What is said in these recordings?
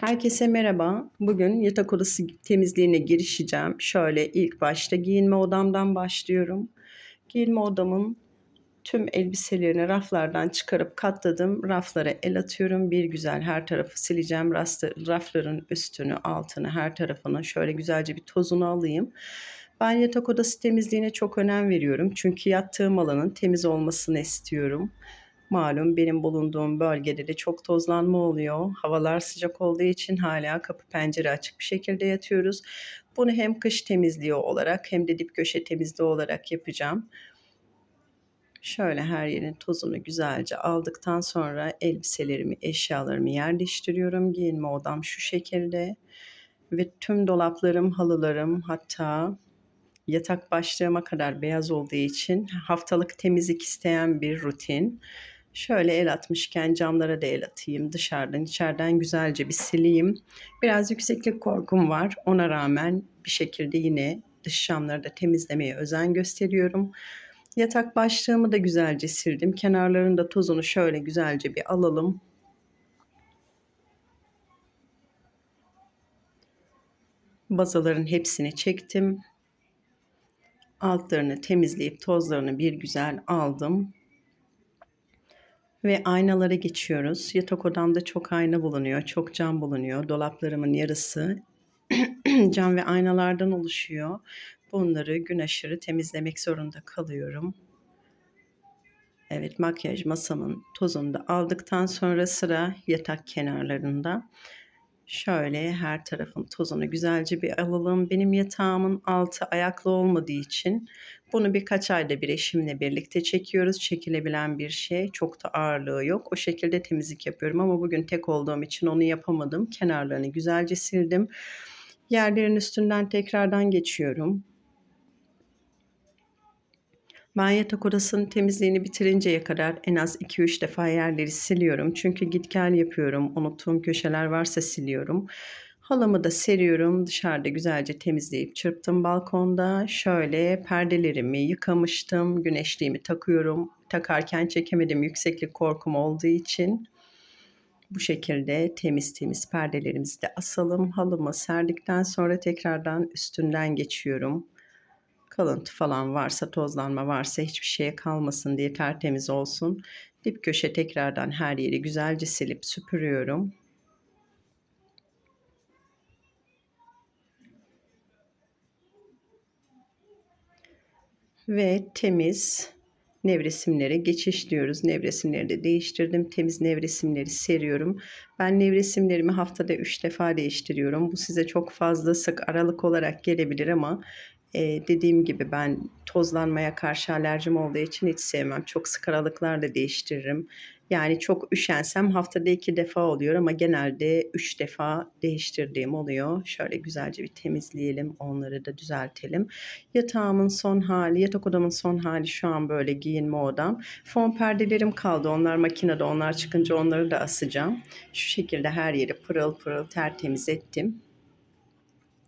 Herkese merhaba. Bugün yatak odası temizliğine girişeceğim. Şöyle ilk başta giyinme odamdan başlıyorum. Giyinme odamın tüm elbiselerini raflardan çıkarıp katladım. Raflara el atıyorum. Bir güzel her tarafı sileceğim. Rafların üstünü, altını, her tarafını şöyle güzelce bir tozunu alayım. Ben yatak odası temizliğine çok önem veriyorum. Çünkü yattığım alanın temiz olmasını istiyorum. Malum benim bulunduğum bölgede de çok tozlanma oluyor. Havalar sıcak olduğu için hala kapı pencere açık bir şekilde yatıyoruz. Bunu hem kış temizliği olarak hem de dip köşe temizliği olarak yapacağım. Şöyle her yerin tozunu güzelce aldıktan sonra elbiselerimi, eşyalarımı yerleştiriyorum. Giyinme odam şu şekilde. Ve tüm dolaplarım, halılarım hatta yatak başlığıma kadar beyaz olduğu için haftalık temizlik isteyen bir rutin. Şöyle el atmışken camlara da el atayım. Dışarıdan içeriden güzelce bir sileyim. Biraz yükseklik korkum var. Ona rağmen bir şekilde yine dış camları da temizlemeye özen gösteriyorum. Yatak başlığımı da güzelce sildim. Kenarlarının da tozunu şöyle güzelce bir alalım. Bazaların hepsini çektim. Altlarını temizleyip tozlarını bir güzel aldım. Ve aynalara geçiyoruz. Yatak odamda çok ayna bulunuyor, çok cam bulunuyor. Dolaplarımın yarısı cam ve aynalardan oluşuyor. Bunları gün aşırı temizlemek zorunda kalıyorum. Evet makyaj masamın tozunu da aldıktan sonra sıra yatak kenarlarında. Şöyle her tarafın tozunu güzelce bir alalım. Benim yatağımın altı ayaklı olmadığı için bunu birkaç ayda bir eşimle birlikte çekiyoruz. Çekilebilen bir şey. Çok da ağırlığı yok. O şekilde temizlik yapıyorum ama bugün tek olduğum için onu yapamadım. Kenarlarını güzelce sildim. Yerlerin üstünden tekrardan geçiyorum. Ben yatak odasının temizliğini bitirinceye kadar en az 2-3 defa yerleri siliyorum. Çünkü git gel yapıyorum. Unuttuğum köşeler varsa siliyorum. Halımı da seriyorum. Dışarıda güzelce temizleyip çırptım balkonda. Şöyle perdelerimi yıkamıştım. Güneşliğimi takıyorum. Takarken çekemedim yükseklik korkum olduğu için. Bu şekilde temiz temiz perdelerimizi de asalım. Halımı serdikten sonra tekrardan üstünden geçiyorum kalıntı falan varsa, tozlanma varsa hiçbir şeye kalmasın diye tertemiz olsun. Dip köşe tekrardan her yeri güzelce silip süpürüyorum. Ve temiz nevresimlere geçiş diyoruz. Nevresimleri de değiştirdim. Temiz nevresimleri seriyorum. Ben nevresimlerimi haftada 3 defa değiştiriyorum. Bu size çok fazla sık aralık olarak gelebilir ama e, dediğim gibi ben tozlanmaya karşı alerjim olduğu için hiç sevmem. Çok sık aralıklarla değiştiririm. Yani çok üşensem haftada iki defa oluyor ama genelde üç defa değiştirdiğim oluyor. Şöyle güzelce bir temizleyelim, onları da düzeltelim. Yatağımın son hali, yatak odamın son hali şu an böyle giyinme odam. Fon perdelerim kaldı. Onlar makinede, onlar çıkınca onları da asacağım. Şu şekilde her yeri pırıl pırıl tertemiz ettim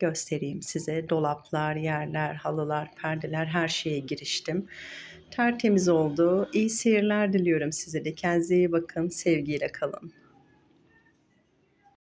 göstereyim size. Dolaplar, yerler, halılar, perdeler her şeye giriştim. Tertemiz oldu. İyi seyirler diliyorum size de. Kendinize iyi bakın. Sevgiyle kalın.